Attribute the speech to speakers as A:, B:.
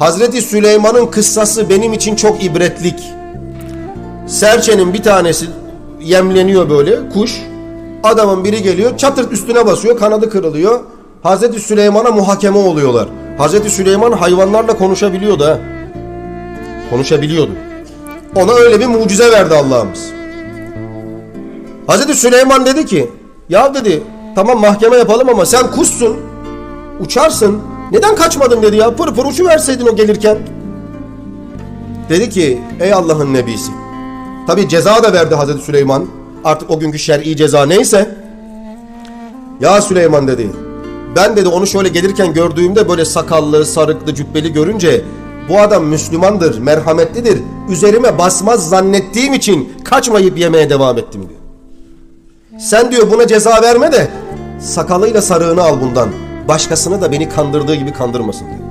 A: Hazreti Süleyman'ın kıssası benim için çok ibretlik. Serçenin bir tanesi yemleniyor böyle kuş. Adamın biri geliyor çatırt üstüne basıyor kanadı kırılıyor. Hazreti Süleyman'a muhakeme oluyorlar. Hazreti Süleyman hayvanlarla konuşabiliyordu. Konuşabiliyordu. Ona öyle bir mucize verdi Allah'ımız. Hazreti Süleyman dedi ki ya dedi tamam mahkeme yapalım ama sen kuşsun uçarsın neden kaçmadın dedi ya pır pır uçuverseydin o gelirken. Dedi ki ey Allah'ın nebisi tabi ceza da verdi Hazreti Süleyman artık o günkü şer'i ceza neyse ya Süleyman dedi ben dedi onu şöyle gelirken gördüğümde böyle sakallı sarıklı cübbeli görünce bu adam Müslümandır merhametlidir üzerime basmaz zannettiğim için kaçmayıp yemeye devam ettim diyor. Sen diyor buna ceza verme de sakalıyla sarığını al bundan. Başkasını da beni kandırdığı gibi kandırmasın diyor.